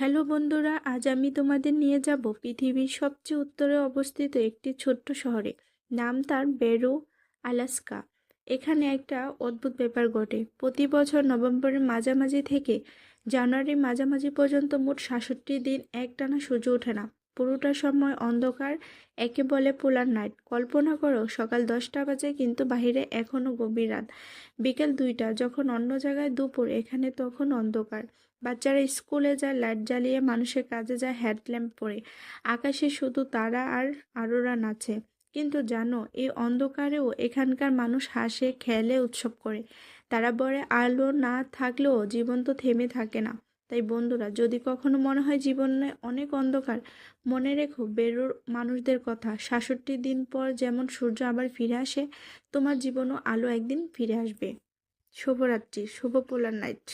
Hello বন্ধুরা, আজ আমি তোমাদের নিয়ে যাব পৃথিবীর সবচেয়ে উত্তরে অবস্থিত একটি ছোট্ট শহরে। নাম তার বেরো, আলাস্কা। এখানে একটা অদ্ভুত ব্যাপার ঘটে। প্রতি বছর নভেম্বরের মাঝামাঝি থেকে জানুয়ারির মাঝামাঝি পর্যন্ত মোট সাতষট্টি দিন একটানা সূর্য ওঠে না। পুরোটা সময় অন্ধকার, একে বলে পোলার নাইট। কল্পনা করো, সকাল দশটা বাজে কিন্তু বাহিরে এখনও গভীর রাত। বিকেল দুইটা, যখন অন্য জায়গায় দুপুর, এখানে তখন অন্ধকার। বাচ্চারা স্কুলে যায়, লাইট জ্বালিয়ে মানুষের কাজে যায়, হেডল্যাম্প পরে। আকাশে শুধু তারা আর আরোরা নাচে। কিন্তু জানো, এই অন্ধকারেও এখানকার মানুষ হাসে, খেলে, উৎসব করে। তারা বলে, আলো না থাকলেও জীবন তো থেমে থাকে না। তাই বন্ধুরা, যদি কখনো মনে হয় জীবনে অনেক অন্ধকার, মনে রেখো বেরোর মানুষদের কথা। সাতষট্টি দিন পর যেমন সূর্য আবার ফিরে আসে, তোমার জীবনও আলো একদিন ফিরে আসবে। শুভরাত্রি, শুভ পোলার নাইট।